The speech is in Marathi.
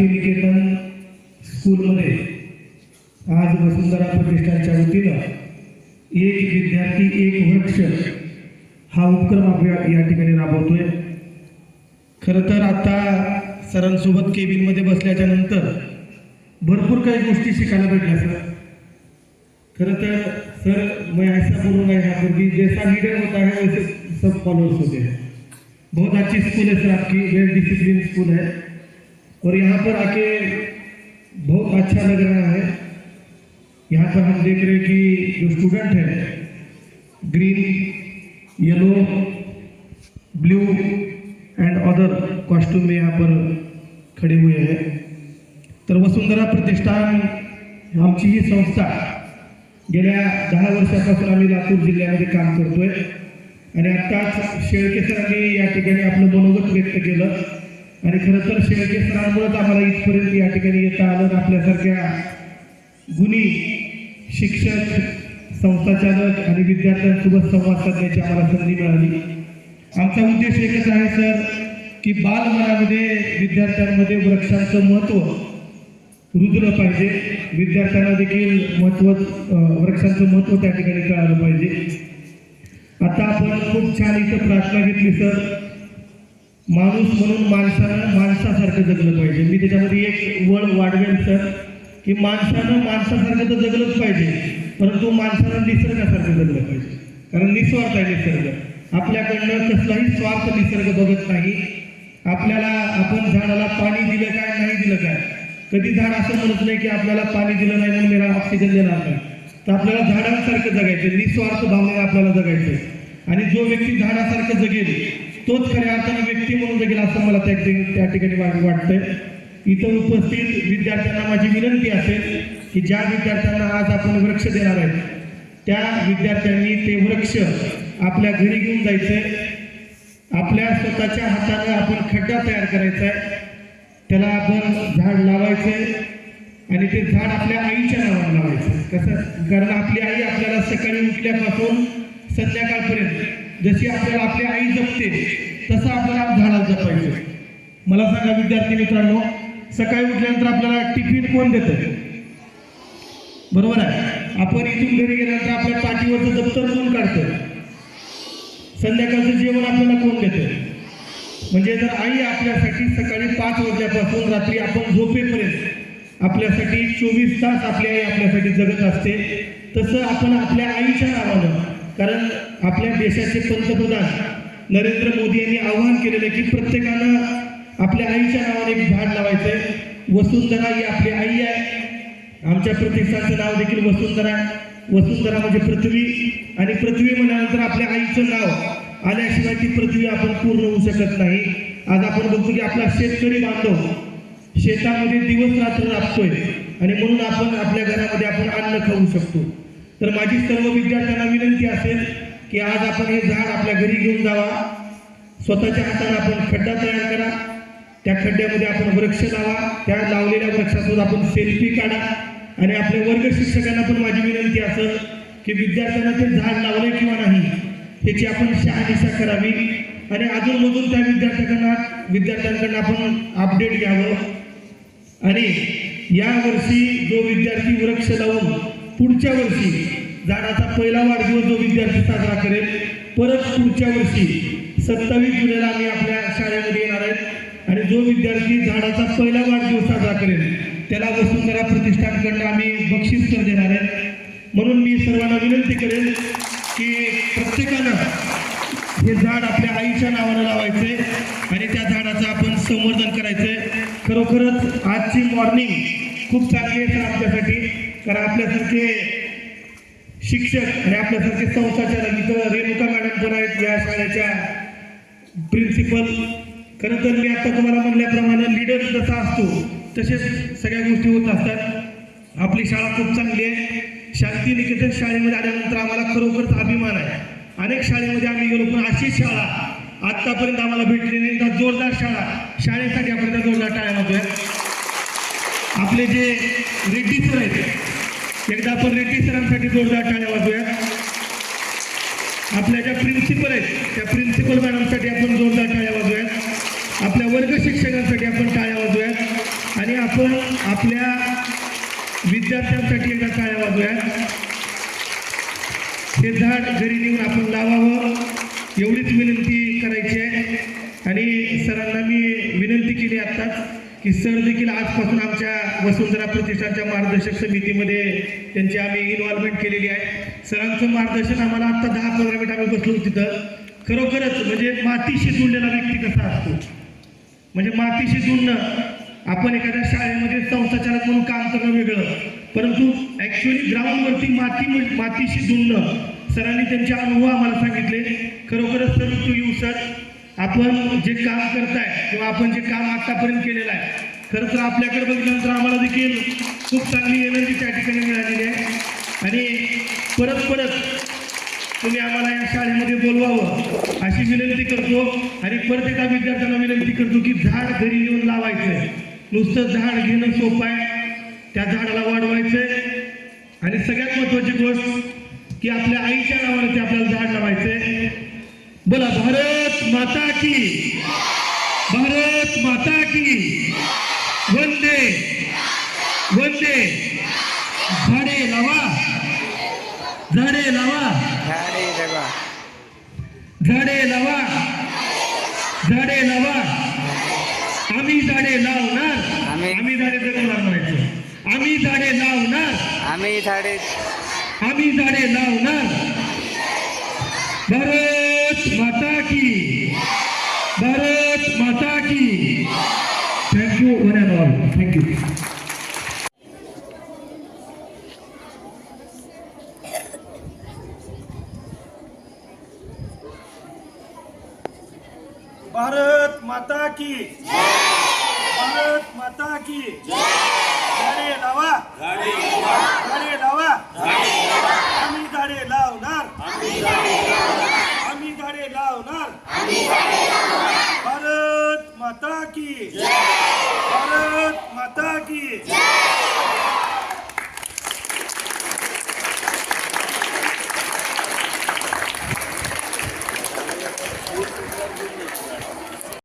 शांतिनिकेतन स्कूलमध्ये आज वसुंधरा प्रतिष्ठानच्या वतीनं एक विद्यार्थी एक वृक्ष हा उपक्रम आपण या ठिकाणी राबवतोय. खरं तर आता सरांसोबत केबिनमध्ये बसल्याच्या नंतर भरपूर काही गोष्टी शिकायला भेटल्या सर. खरं तर सर मैं ऐसा बोलूंगा यहाँ पर कि जैसा लीडर होता है वैसे सब फॉलोअर्स होते हैं. बहुत अच्छी स्कूल है सर. आपकी वेल डिसिप्लिन स्कूल है. और यहाँ पर आके बहुत अच्छा लग रहा है। यहाँ पर हम देख रहे हैं कि जो स्टूडेंट है green yellow blue and other costume में यहाँ पर खड़े हुए हैं। तर वसुंधरा प्रतिष्ठान आमची ही संस्था गेल्या दहा वर्षापासून आम्ही लातूर जिल्ह्यामध्ये काम करतोय. आणि आत्ताच शेळके सरांनी या ठिकाणी आपलं मनोगत व्यक्त केलं. आणि खरं तर शेळके सरांमुळेच आम्हाला इथपर्यंत या ठिकाणी येता आलं आपल्यासारख्या गुणी शिक्षक संस्थाचालक आणि विद्यार्थ्यांसोबत संवाद साधण्याची आम्हाला संधी मिळाली. आमचा उद्देश एकच आहे सर की बालमनामध्ये विद्यार्थ्यांमध्ये वृक्षांचं महत्त्व रुजलं पाहिजे. विद्यार्थ्यांना देखील महत्त्व वृक्षांचं महत्त्व त्या ठिकाणी कळालं पाहिजे. आता आपण खूप छान इथं प्रार्थना घेतली सर. माणूस म्हणून माणसं माणसासारखं जगलं पाहिजे. मी त्याच्यामध्ये एक वळ वाढवेल सर की माणसानं माणसासारखं तर जगलंच पाहिजे परंतु माणसानं निसर्गासारखं जगलं पाहिजे. कारण निस्वार्थ आहे निसर्ग. आपल्याकडनं कसलाही स्वार्थ निसर्ग बघत नाही. आपल्याला आपण झाडाला पाणी दिलं काय नाही दिलं काय? कधी झाड असं म्हणत नाही की आपल्याला पाणी दिलं नाही म्हणून मला ऑक्सिजन देणार नाही. तर आपल्याला झाडांसारखं जगायचं निस्वार्थ भावनेने आपल्याला जगायचं आणि जो व्यक्ती झाडासारखं जगेल तोच खऱ्या अर्थाने व्यक्ती म्हणून जगेल असं मला त्या त्या ठिकाणी वाटतंय. इथं उपस्थित विद्यार्थ्यांना माझी विनंती असेल की ज्या विद्यार्थ्यांना आज आपण वृक्ष देणार आहेत त्या विद्यार्थ्यांनी ते वृक्ष आपल्या घरी घेऊन जायचंय. आपल्या स्वतःच्या हाताने आपण खड्डा तयार करायचा आहे त्याला आपण झाड लावायचंय आणि ते झाड आपल्या आईच्या नावाने लावायचं कसं? कारण आपली आई आपल्याला सकाळी उठल्यापासून संध्याकाळपर्यंत जशी आपल्याला आपली आई जपते तसं आपल्याला झाडाला जपायचं. मला सांगा विद्यार्थी मित्रांनो सकाळी उठल्यानंतर आपल्याला टिफिन कोण देतं? बरोबर आहे? आपण इथून घरी गेल्यानंतर आपल्या पाठीवरचं दप्तर कोण काढतं? संध्याकाळचं जेवण आपल्याला कोण देतं? म्हणजे जर आई आपल्यासाठी सकाळी पाच वाजल्यापासून रात्री आपण झोपेपर्यंत आपल्यासाठी चोवीस तास आपली आई आपल्यासाठी जगत असते तसं आपण आपल्या आईच्या नावानं कारण आपल्या देशाचे पंतप्रधान नरेंद्र मोदी यांनी आवाहन केलेलं आहे की प्रत्येकानं आपल्या आईच्या नावाने एक झाड लावायचंय. वसुंधरा ही आपली आई आहे. आमच्या प्रतिष्ठानचं नाव देखील वसुंधरा. वसुंधरा म्हणजे पृथ्वी. आणि पृथ्वी म्हणल्यानंतर आपल्या आईचं नाव आल्याशिवाय ती पृथ्वी आपण पूर्ण होऊ शकत नाही. आज आपण बघतो की आपला शेतकरी बांधव शेतामध्ये दिवस रात्र राबतोय. आणि म्हणून आपण आपल्या घरामध्ये आपण अन्न खाऊ शकतो. तर माझी सर्व विद्यार्थ्यांना विनंती असेल की आज आपण हे झाड आपल्या घरी घेऊन जावा. स्वतःच्या हाताने आपण खड्डा तयार करा. त्या खड्ड्यामध्ये आपण वृक्ष लावा. त्या लावलेल्या वृक्षासोबत आपण सेल्फी काढा. आणि आपल्या वर्ग शिक्षकांना पण माझी विनंती असेल की विद्यार्थ्यांना ते झाड लावले किंवा नाही त्याची आपण शहानिशा करावी. आणि अजूनमधून त्या विद्यार्थ्यांना विद्यार्थ्यांकडनं आपण अपडेट घ्यावं. आणि यावर्षी जो विद्यार्थी वृक्ष लावून पुढच्या वर्षी झाडाचा पहिला वाढदिवस जो विद्यार्थी साजरा करेल परत पुढच्या वर्षी सत्तावीस जुलैला आम्ही आपल्या शाळेमध्ये येणार आहेत आणि जो विद्यार्थी झाडाचा पहिला वाढदिवस साजरा करेल त्याला वसुंधरा प्रतिष्ठानकडनं आम्ही बक्षीस तर देणार आहेत म्हणून मी सर्वांना विनंती करेन की प्रत्येकानं हे झाड आपल्या आईच्या नावानं लावायचे आणि त्या झाडाचं आपण संवर्धन करायचंय. खरोखरच आजची मॉर्निंग खूप चांगली आहे सर आपल्यासाठी. कारण आपल्यासारखे शिक्षक आणि आपल्यासारखे संस्थाचालक इथं रेणुका मॅडम पण आहेत या शाळेच्या प्रिन्सिपल खरं तर मी आता तुम्हाला म्हणल्याप्रमाणे लीडर जसा असतो तसेच सगळ्या गोष्टी होत असतात. आपली शाळा खूप चांगली आहे. शांती निकेतन शाळेमध्ये आल्यानंतर आम्हाला खरोखरच अभिमान आहे. अनेक शाळेमध्ये आम्ही गेलो पण अशी शाळा आतापर्यंत आम्हाला भेटली नाही. तर जोरदार शाळा शाळेसाठी आपण त्या जोरदार टाळ्या आपले जे रेड्डी सर आहेत एकदा आपण रेड्डी सरांसाठी जोरदार टाळ्या वाजूया आपल्या ज्या प्रिन्सिपल आहेत त्या प्रिन्सिपल मॅडमसाठी आपण जोरदार टाळ्या वाजूयात आपल्या वर्ग शिक्षकांसाठी आपण टाळ्या वाजूयात आणि आणि आपण आपल्या विद्यार्थ्यांसाठी एकदा टाळ्या वाजूया हे झाड घरी नेऊन आपण लावावं. एवढीच विनंती करायची आहे. आणि सरांना मी विनंती केली आत्ताच. की सर देखील आजपासून आमच्या वसुंधरा प्रतिष्ठानच्या मार्गदर्शक समितीमध्ये त्यांची आम्ही इन्व्हॉल्वमेंट केलेली आहे. सरांचं मार्गदर्शन आम्हाला आत्ता दहा पंधरा मिनिट आम्ही बसलो तिथं. खरोखरच म्हणजे मातीशी जुळलेला व्यक्ती कसा असतो? म्हणजे मातीशी जुळणं आपण एखाद्या शाळेमध्ये संस्थाचालक म्हणून काम करणं वेगळं. परंतु ऍक्च्युअली ग्राउंडवरती माती म्हणजे, मातीशी जुळणं सरांनी त्यांचे अनुभव आम्हाला सांगितले. खरोखरच सर टू यू सर. आपण जे काम करताय किंवा आपण जे काम आतापर्यंत केलेलं आहे खरं तर आपल्याकडे बघितल्यानंतर आम्हाला देखील खूप चांगली एनर्जी त्या ठिकाणी मिळालेली आहे. आणि परत परत तुम्ही आम्हाला या शाळेमध्ये बोलवावं अशी विनंती करतो. आणि परत एका विद्यार्थ्यांना विनंती करतो की झाड घरी येऊन लावायचं नुसतं झाड घेणं सोपं आहे. त्या झाडाला वाढवायचंय. आणि सगळ्यात महत्वाची गोष्ट की आपल्या आईच्या नावाने ते आपल्याला झाड लावायचंय. बोला भारत! माता की। भारत माता की। वंदे। वंदे। झाडे लावा। झाडे लावा। झाडे जगवा झाडे लावा। झाडे लावा। आम्ही झाडे लावणार। आम्ही- आम्ही झाडे जगवणार म्हणायचं आम्ही झाडे लावणार। आम्ही झाडे आम्ही झाडे लावणार। भारत माता की। भारत माता की। Thank you one and all thank you Bharat Mata की। भारत माता की। गाडी लावा। गाडी लावा। की भारत माता की